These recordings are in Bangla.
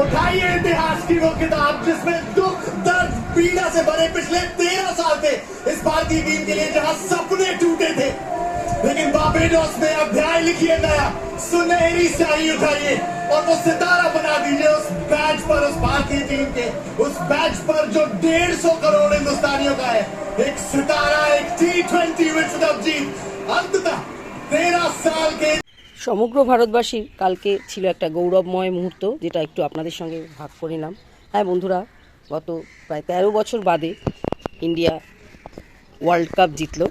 उठाइए इतिहास की वो किताब जिसमें दुख, दर्द, पीड़ा से भरे पिछले तेरह साल थे। इस भारतीय टीम के लिए जहाँ सपने टूटे थे। लेकिन बाबेडोस में अध्याय लिखिए नया। सुनहरी स्याही उठाइए और वो सितारा बना दीजिए उस बैच पर, उस भारतीय टीम के। उस बैच पर जो डेढ़ सौ करोड़ हिंदुस्तानियों का है। एक सितारा, एक टी ट्वेंटी विश्व कप जीत। अंततः तेरह साल के সমগ্র ভারতবাসীর কালকে ছিল একটা গৌরবময় মুহূর্ত, যেটা একটু আপনাদের সঙ্গে ভাগ করে নিলাম। হ্যাঁ বন্ধুরা, গত প্রায় তেরো বছর বাদে ইন্ডিয়া ওয়ার্ল্ড কাপ জিতলো।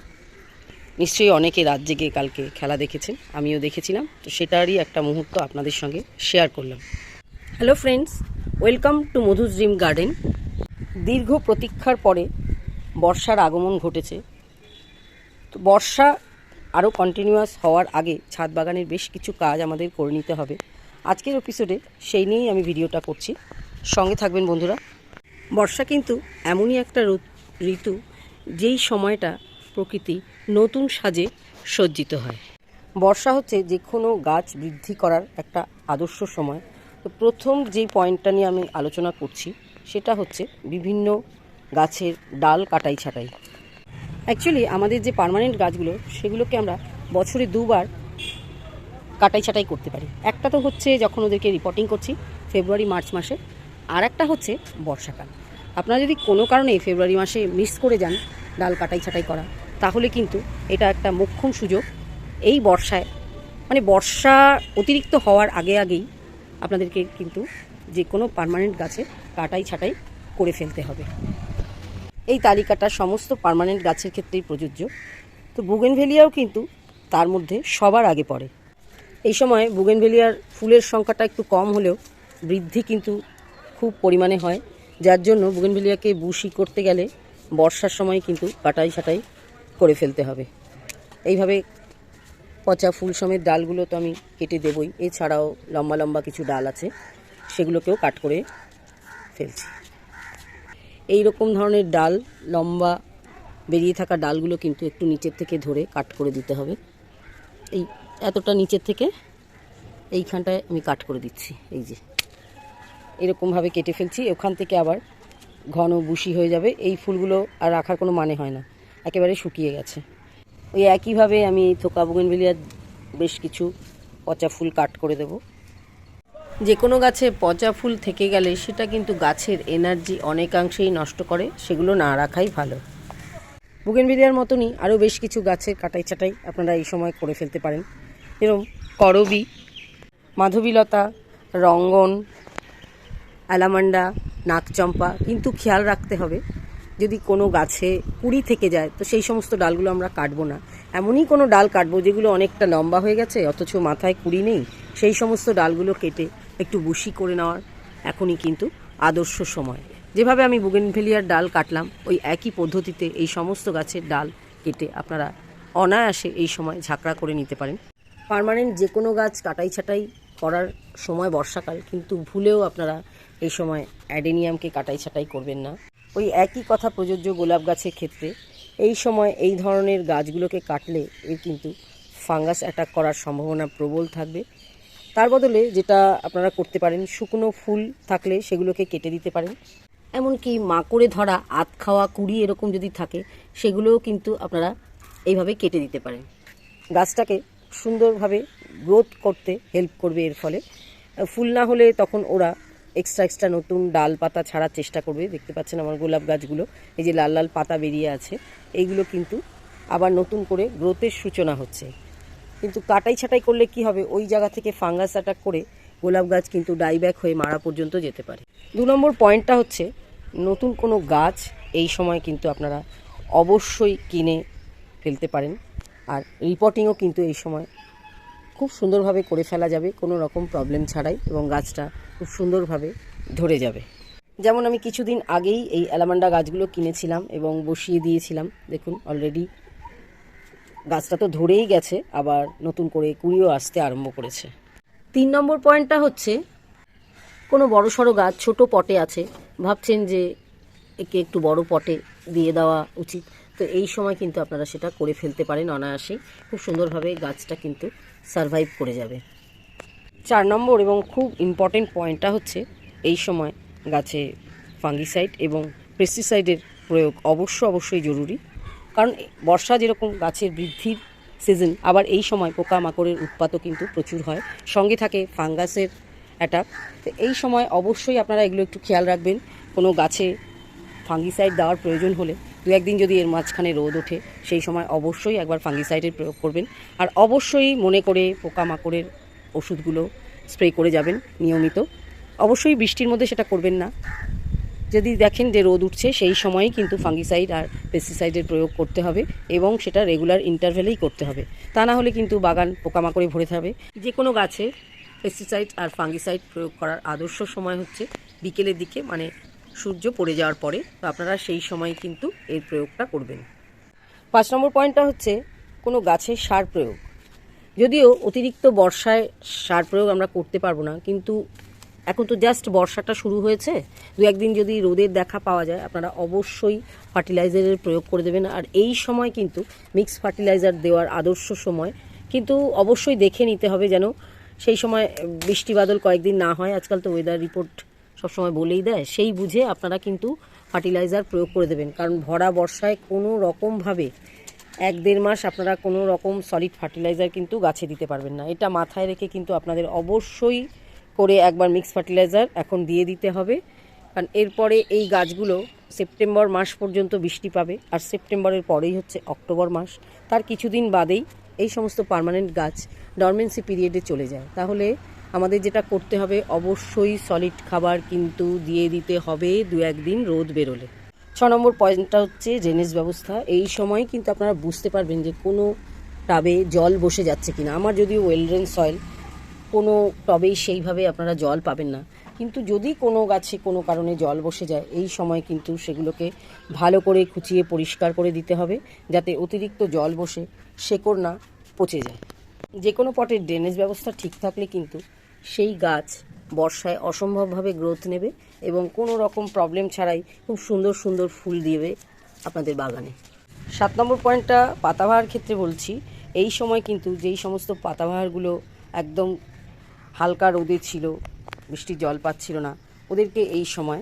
নিশ্চয়ই অনেকে রাত জেগে কালকে খেলা দেখেছেন, আমিও দেখেছিলাম। তো সেটারই একটা মুহূর্ত আপনাদের সঙ্গে শেয়ার করলাম। Hello friends welcome to Madhu's dream garden দীর্ঘ প্রতীক্ষার পরে বর্ষার আগমন ঘটেছে। তো বর্ষা আরও কন্টিনিউয়াস হওয়ার আগে ছাদ বাগানের বেশ কিছু কাজ আমাদের করে নিতে হবে। আজকের এপিসোডে সেই নিয়েই আমি ভিডিওটা করছি। সঙ্গে থাকবেন বন্ধুরা। বর্ষা কিন্তু এমনই একটা ঋতু যেই সময়টা প্রকৃতি নতুন সাজে সজ্জিত হয়। বর্ষা হচ্ছে যে কোনো গাছ বৃদ্ধি করার একটা আদর্শ সময়। তো প্রথম যেই পয়েন্টটা নিয়ে আমি আলোচনা করছি, সেটা হচ্ছে বিভিন্ন গাছের ডাল কাটাই ছাটাই অ্যাকচুয়ালি আমাদের যে পার্মানেন্ট গাছগুলো, সেগুলোকে আমরা বছরে দুবার কাটাই ছাটাই করতে পারি। একটা তো হচ্ছে যখন ওদেরকে রিপোর্টিং করছি ফেব্রুয়ারি মার্চ মাসে। আর একটা হচ্ছে বর্ষাকাল। আপনারা যদি কোনো কারণে ফেব্রুয়ারি মাসে মিস করে যান ডাল কাটাই ছাটাই করা, তাহলে কিন্তু এটা একটা মোক্ষম সুযোগ। এই বর্ষায় মানে বর্ষা অতিরিক্ত হওয়ার আগে আগেই আপনাদেরকে কিন্তু যে কোনো পার্মানেন্ট গাছে কাটাই ছাটাই করে ফেলতে হবে। এই তালিকাটা সমস্ত পার্মানেন্ট গাছের ক্ষেত্রেই প্রযোজ্য। তো বুগেনভেলিয়াও কিন্তু তার মধ্যে সবার আগে পড়ে। এই সময় বুগেনভেলিয়ার ফুলের সংখ্যাটা একটু কম হলেও বৃদ্ধি কিন্তু খুব পরিমাণে হয়। যার জন্য বুগেনভেলিয়াকে বুশি করতে গেলে বর্ষার সময় কিন্তু কাটাই ছাটাই করে ফেলতে হবে। এইভাবে পচা ফুল সমেত ডালগুলো তো আমি কেটে দেবই। এছাড়াও লম্বা লম্বা কিছু ডাল আছে, সেগুলোকেও কাট করে ফেলছি। এই রকম ধরনের ডাল, লম্বা বেরিয়ে থাকা ডালগুলো কিন্তু একটু নিচের থেকে ধরে কাট করে দিতে হবে। এই এতটা নিচের থেকে এইখানটায় আমি কাট করে দিচ্ছি, এই যে। এরকমভাবে কেটে ফেলছি, ওখান থেকে আবার ঘন বুশি হয়ে যাবে। এই ফুলগুলো আর রাখার কোনো মানে হয় না, একেবারে শুকিয়ে গেছে। ওই একইভাবে আমি থোকা বুগেনভিলিয়ার বেশ কিছু পচা ফুল কাট করে দেবো। যে কোনো গাছে পচা ফুল থেকে গেলে সেটা কিন্তু গাছের এনার্জি অনেকাংশেই নষ্ট করে, সেগুলো না রাখাই ভালো। বুগেনভিলিয়ার মতনই আরও বেশ কিছু গাছের কাটাই ছাটাই আপনারা এই সময় করে ফেলতে পারেন। এরকম করবি, মাধবীলতা, রঙ্গন, অ্যালামান্ডা নাকচম্পা কিন্তু খেয়াল রাখতে হবে, যদি কোনো গাছে কুড়ি থেকে যায়, তো সেই সমস্ত ডালগুলো আমরা কাটবো না। এমনই কোনো ডাল কাটবো যেগুলো অনেকটা লম্বা হয়ে গেছে, অথচ মাথায় কুড়ি নেই, সেই সমস্ত ডালগুলো কেটে একটু বুশি করে নেওয়ার এখনই কিন্তু আদর্শ সময়। যেভাবে আমি বুগেনভেলিয়ার ডাল কাটলাম, ওই একই পদ্ধতিতে এই সমস্ত গাছের ডাল কেটে আপনারা অনায়াসে এই সময় ঝাঁকড়া করে নিতে পারেন। পার্মানেন্ট যে কোনো গাছ কাটাই ছাটাই করার সময় বর্ষাকাল, কিন্তু ভুলেও আপনারা এই সময় অ্যাডেনিয়ামকে কাটাই ছাটাই করবেন না। ওই একই কথা প্রযোজ্য গোলাপ গাছের ক্ষেত্রে, এই সময় এই ধরনের গাছগুলোকে কাটলে এর কিন্তু ফাঙ্গাস অ্যাটাক করার সম্ভাবনা প্রবল থাকবে। তার বদলে যেটা আপনারা করতে পারেন, শুকনো ফুল থাকলে সেগুলোকে কেটে দিতে পারেন। এমনকি মাকড়ে ধরা, আত খাওয়া, কুড়ি এরকম যদি থাকে, সেগুলোও কিন্তু আপনারা এইভাবে কেটে দিতে পারেন। গাছটাকে সুন্দরভাবে গ্রোথ করতে হেল্প করবে এর ফলে। ফুল না হলে তখন ওরা এক্সট্রা এক্সট্রা নতুন ডাল পাতা ছাড়ার চেষ্টা করবে। দেখতে পাচ্ছেন আমার গোলাপ গাছগুলো, এই যে লাল লাল পাতা বেরিয়ে আছে। এইগুলো কিন্তু আবার নতুন করে গ্রোথের সূচনা হচ্ছে। কিন্তু কাটাই ছাটাই করলে কি হবে? ওই জায়গা থেকে ফাঙ্গাস অ্যাটাক করে গোলাপ গাছ কিন্তু ডাইব্যাক হয়ে মারা পর্যন্ত যেতে পারে। দু নম্বর পয়েন্টটা হচ্ছে, নতুন কোনো গাছ এই সময় কিন্তু আপনারা অবশ্যই কিনে ফেলতে পারেন। আর রিপোর্টিংও কিন্তু এই সময় খুব সুন্দরভাবে করে ফেলা যাবে, কোনো রকম প্রবলেম ছাড়াই এবং গাছটা খুব সুন্দরভাবে ধরে যাবে। যেমন আমি কিছুদিন আগেই এই অ্যালামান্ডা গাছগুলো কিনেছিলাম এবং বসিয়ে দিয়েছিলাম। দেখুন অলরেডি গাছটা তো ধরেই গেছে, আবার নতুন করে কুড়িও আসতে আরম্ভ করেছে। তিন নম্বর পয়েন্টটা হচ্ছে, কোনো বড় সড়ো গাছ ছোট পটে আছে, ভাবছেন যে একে একটু বড় পটে দিয়ে দেওয়া উচিত। তো এই সময় কিন্তু আপনারা সেটা করে ফেলতে পারেন অনায়াসেই। খুব সুন্দরভাবে গাছটা কিন্তু সারভাইভ করে যাবে। চার নম্বর এবং খুব ইম্পর্টেন্ট পয়েন্টটা হচ্ছে, এই সময় গাছে ফাঙ্গিসাইড এবং পেস্টিসাইডের প্রয়োগ অবশ্য অবশ্যই জরুরি। কারণ বর্ষা যেরকম গাছের বৃদ্ধির সিজন আবার এই সময় পোকামাকড়ের উৎপাতও কিন্তু প্রচুর হয়। সঙ্গে থাকে ফাঙ্গাসের অ্যাটাক তো এই সময় অবশ্যই আপনারা এগুলো একটু খেয়াল রাখবেন। কোনো গাছে ফাঙ্গিসাইড দেওয়ার প্রয়োজন হলে দু একদিন যদি এর মাঝখানে রোদ ওঠে, সেই সময় অবশ্যই একবার ফাঙ্গিসাইডের প্রয়োগ করবেন। আর অবশ্যই মনে করে পোকামাকড়ের ওষুধগুলো স্প্রে করে যাবেন নিয়মিত। অবশ্যই বৃষ্টির মধ্যে সেটা করবেন না। যদি দেখেন যে রোদ উঠছে, সেই সময়ই কিন্তু ফাঙ্গিসাইড আর পেস্টিসাইডের প্রয়োগ করতে হবে এবং সেটা রেগুলার ইন্টারভেলেই করতে হবে। তা না হলে কিন্তু বাগান পোকামাকড়ে ভরে থাকবে যে কোনো গাছে পেস্টিসাইড আর ফাঙ্গিসাইড প্রয়োগ করার আদর্শ সময় হচ্ছে বিকেলের দিকে মানে সূর্য পড়ে যাওয়ার পরে। তো আপনারা সেই সময় কিন্তু এর প্রয়োগটা করবেন। পাঁচ নম্বর পয়েন্টটা হচ্ছে কোনো গাছের সার প্রয়োগ। যদিও অতিরিক্ত বর্ষায় সার প্রয়োগ আমরা করতে পারব না, কিন্তু এখন তো জাস্ট বর্ষাটা শুরু হয়েছে। দু একদিন যদি রোদের দেখা পাওয়া যায়, আপনারা অবশ্যই ফার্টিলাইজারের প্রয়োগ করে দেবেন। আর এই সময় কিন্তু মিক্স ফার্টিলাইজার দেওয়ার আদর্শ সময়। কিন্তু অবশ্যই দেখে নিতে হবে যেন সেই সময় বৃষ্টি বাদল কয়েকদিন না হয়। আজকাল তো ওয়েদার রিপোর্ট সবসময় বলেই দেয়। সেই বুঝে আপনারা কিন্তু ফার্টিলাইজার প্রয়োগ করে দেবেন। কারণ ভরা বর্ষায় কোনো রকমভাবে এক দেড় মাস আপনারা কোনো রকম সলিড ফার্টিলাইজার কিন্তু গাছে দিতে পারবেন না। এটা মাথায় রেখে কিন্তু আপনাদের অবশ্যই করে একবার মিক্স ফার্টিলাইজার এখন দিয়ে দিতে হবে। কারণ এরপরে এই গাছগুলো সেপ্টেম্বর মাস পর্যন্ত বৃষ্টি পাবে। আর সেপ্টেম্বরের পরেই হচ্ছে অক্টোবর মাস। তার কিছুদিন বাদেই এই সমস্ত পার্মানেন্ট গাছ ডরমেন্সি পিরিয়ডে চলে যায়। তাহলে আমাদের যেটা করতে হবে, অবশ্যই সলিড খাবার কিন্তু দিয়ে দিতে হবে দু একদিন রোদ বেরোলে। ছ নম্বর পয়েন্টটা হচ্ছে ড্রেনেজ ব্যবস্থা। এই সময় কিন্তু আপনারা বুঝতে পারবেন যে কোনো টাবে জল বসে যাচ্ছে কিনা। আমার যদিও ওয়েল ড্রেন সয়েল কোনো টবেই সেইভাবে আপনারা জল পাবেন না। কিন্তু যদি কোনো গাছে কোনো কারণে জল বসে যায়, এই সময় কিন্তু সেগুলোকে ভালো করে খুঁচিয়ে পরিষ্কার করে দিতে হবে, যাতে অতিরিক্ত জল বসে শেকড় না পচে যায়। যে কোনো পটের ড্রেনেজ ব্যবস্থা ঠিক থাকলে কিন্তু সেই গাছ বর্ষায় অসম্ভবভাবে গ্রোথ নেবে এবং কোনো রকম প্রবলেম ছাড়াই খুব সুন্দর সুন্দর ফুল দিবে আপনাদের বাগানে। সাত নম্বর পয়েন্টটা পাতাবাহার ক্ষেত্রে বলছি, এই সময় কিন্তু যেই সমস্ত পাতাবাহারগুলো একদম হালকা রোদে ছিল, বৃষ্টির জল পাচ্ছিল না। ওদেরকে এই সময়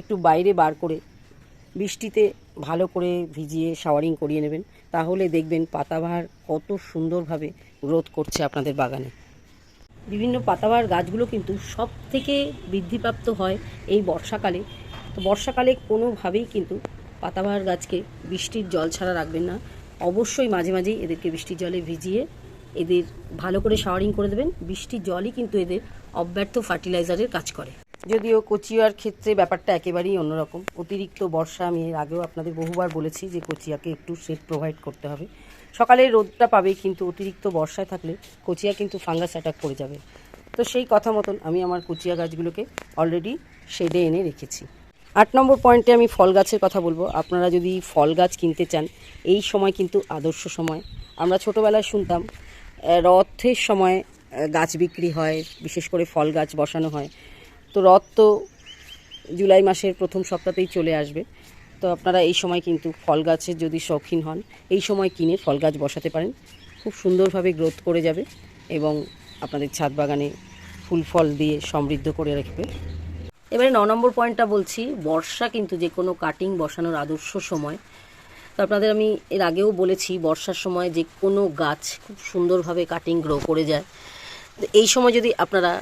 একটু বাইরে বার করে বৃষ্টিতে ভালো করে ভিজিয়ে শাওয়ারিং করিয়ে নেবেন। তাহলে দেখবেন পাতাবাহার কত সুন্দরভাবে গ্রোথ করছে আপনাদের বাগানে। বিভিন্ন পাতাবাহার গাছগুলো কিন্তু সব থেকে বৃদ্ধিপ্রাপ্ত হয় এই বর্ষাকালে। তো বর্ষাকালে কোনোভাবেই কিন্তু পাতাবাহার গাছকে বৃষ্টির জল ছাড়া রাখবেন না। অবশ্যই মাঝে মাঝেই এদেরকে বৃষ্টির জলে ভিজিয়ে এদের ভালো করে শাওয়ারিং করে দেবেন। বৃষ্টির জলই কিন্তু এদের অব্যর্থ ফার্টিলাইজারের কাজ করে। যদিও কচিয়ার ক্ষেত্রে ব্যাপারটা একেবারেই অন্যরকম। অতিরিক্ত বর্ষা, আমি এর আগেও আপনাদের বহুবার বলেছি যে কচিয়াকে একটু শেড প্রোভাইড করতে হবে। সকালে রোদটা পাবে, কিন্তু অতিরিক্ত বর্ষায় থাকলে কচিয়া কিন্তু ফাঙ্গাস অ্যাটাক করে যাবে। তো সেই কথা মতন আমি আমার কচিয়া গাছগুলোকে অলরেডি শেডে এনে রেখেছি। আট নম্বর পয়েন্টে আমি ফল গাছের কথা বলব। আপনারা যদি ফল গাছ কিনতে চান, এই সময় কিন্তু আদর্শ সময়। আমরা ছোটোবেলায় শুনতাম রথের সময় গাছ বিক্রি হয়, বিশেষ করে ফল গাছ বসানো হয়। তো রথ তো জুলাই মাসের প্রথম সপ্তাহতেই চলে আসবে। তো আপনারা এই সময় কিন্তু ফল গাছের যদি শৌখিন হন, এই সময় কিনে ফল গাছ বসাতে পারেন। খুব সুন্দরভাবে গ্রোথ করে যাবে এবং আপনাদের ছাদ বাগানে ফুল ফল দিয়ে সমৃদ্ধ করে রাখবে। এবারে ন নম্বর পয়েন্টটা বলছি, বর্ষা কিন্তু যে কোনো কাটিং বসানোর আদর্শ সময় তো আপনাদের আমি এর আগেও বলেছি, বর্ষার সময় যে কোনো গাছ খুব সুন্দরভাবে কাটিং গ্রো করে যায়। তো এই সময় যদি আপনারা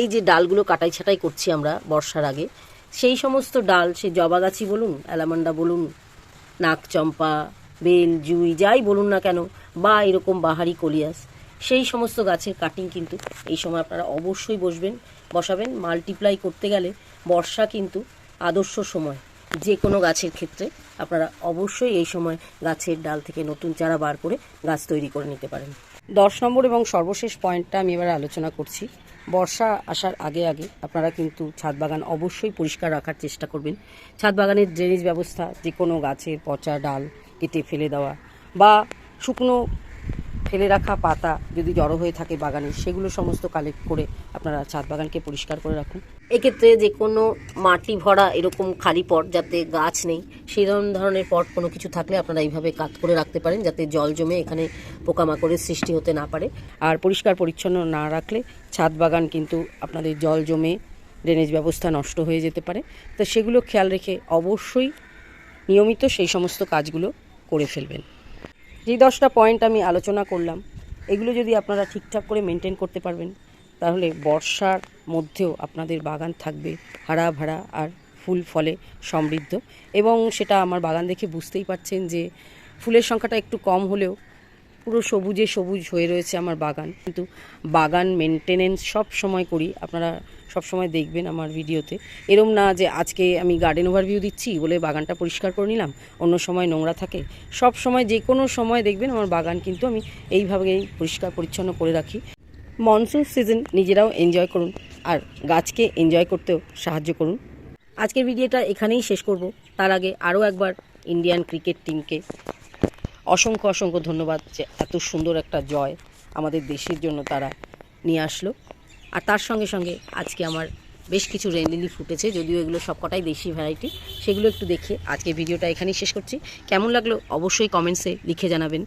এই যে ডালগুলো কাটাই ছাটাই করছি আমরা বর্ষার আগে, সেই সমস্ত ডাল সে জবা গাছই বলুন, অ্যালামান্ডা বলুন নাক চম্পা বেল, জুই, যাই বলুন না কেন, বা এরকম বাহারি, কলিয়াস, সেই সমস্ত গাছের কাটিং কিন্তু এই সময় আপনারা অবশ্যই বসবেন, বসাবেন মাল্টিপ্লাই করতে গেলে বর্ষা কিন্তু আদর্শ সময়। যে কোনো গাছের ক্ষেত্রে আপনারা অবশ্যই এই সময় গাছের ডাল থেকে নতুন চারা বার করে গাছ তৈরি করে নিতে পারেন। দশ নম্বর এবং সর্বশেষ পয়েন্টটা আমি এবার আলোচনা করছি। বর্ষা আসার আগে আগে আপনারা কিন্তু ছাদ বাগান অবশ্যই পরিষ্কার রাখার চেষ্টা করবেন। ছাদ বাগানের ড্রেনেজ ব্যবস্থা যে কোনো গাছের পচা ডাল কেটে ফেলে দেওয়া বা শুকনো ফেলে রাখা পাতা যদি জড়ো হয়ে থাকে বাগানে, সেগুলো সমস্ত কালেক্ট করে আপনারা ছাদ বাগানকে পরিষ্কার করে রাখুন। এক্ষেত্রে যে কোনো মাটি ভরা এরকম খালি পট যাতে গাছ নেই, সেই ধরন- ধরনের পট কোনো কিছু থাকলে আপনারা এইভাবে কাত করে রাখতে পারেন যাতে জল জমে এখানে পোকামাকড়ের সৃষ্টি হতে না পারে। আর পরিষ্কার পরিচ্ছন্ন না রাখলে ছাদ বাগান কিন্তু আপনাদের জল জমে ড্রেনেজ ব্যবস্থা নষ্ট হয়ে যেতে পারে। তো সেগুলো খেয়াল রেখে অবশ্যই নিয়মিত সেই সমস্ত কাজগুলো করে ফেলবেন। যে দশটা পয়েন্ট আমি আলোচনা করলাম। এগুলো যদি আপনারা ঠিকঠাক করে মেনটেন করতে পারবেন, তাহলে বর্ষার মধ্যেও আপনাদের বাগান থাকবে হারা ভাড়া আর ফুল ফলে সমৃদ্ধ। এবং সেটা আমার বাগান দেখে বুঝতেই পারছেন যে ফুলের সংখ্যাটা একটু কম হলেও পুরো সবুজে সবুজ হয়ে রয়েছে আমার বাগান। কিন্তু বাগান মেনটেনেন্স সব সময় করি, আপনারা সব সময় দেখবেন আমার ভিডিওতে। এরম না যে আজকে আমি গার্ডেন ওভারভিউ দিচ্ছি বলে বাগানটা পরিষ্কার করে নিলাম, অন্য সময় নোংরা থাকে। সব সময় যে কোনো সময় দেখবেন আমার বাগান কিন্তু আমি এইভাবেই পরিষ্কার পরিচ্ছন্ন করে রাখি। মনসুন সিজন নিজেরাও এনজয় করুন আর গাছকে এনজয় করতেও সাহায্য করুন। আজকের ভিডিওটা এখানেই শেষ করব। তার আগে আরও একবার ইন্ডিয়ান ক্রিকেট টিমকে অসংখ্য অসংখ্য ধন্যবাদ যে এত সুন্দর একটা জয় আমাদের দেশের জন্য তারা নিয়ে আসলো। আর তার সঙ্গে সঙ্গে আজকে আমার বেশ কিছু রেনলিলি ফুটেছে, যদিও এগুলো সবকটাই দেশি ভ্যারাইটি সেগুলো একটু দেখে আজকে ভিডিওটা এখানেই শেষ করছি। কেমন লাগল অবশ্যই কমেন্টসে লিখে জানাবেন।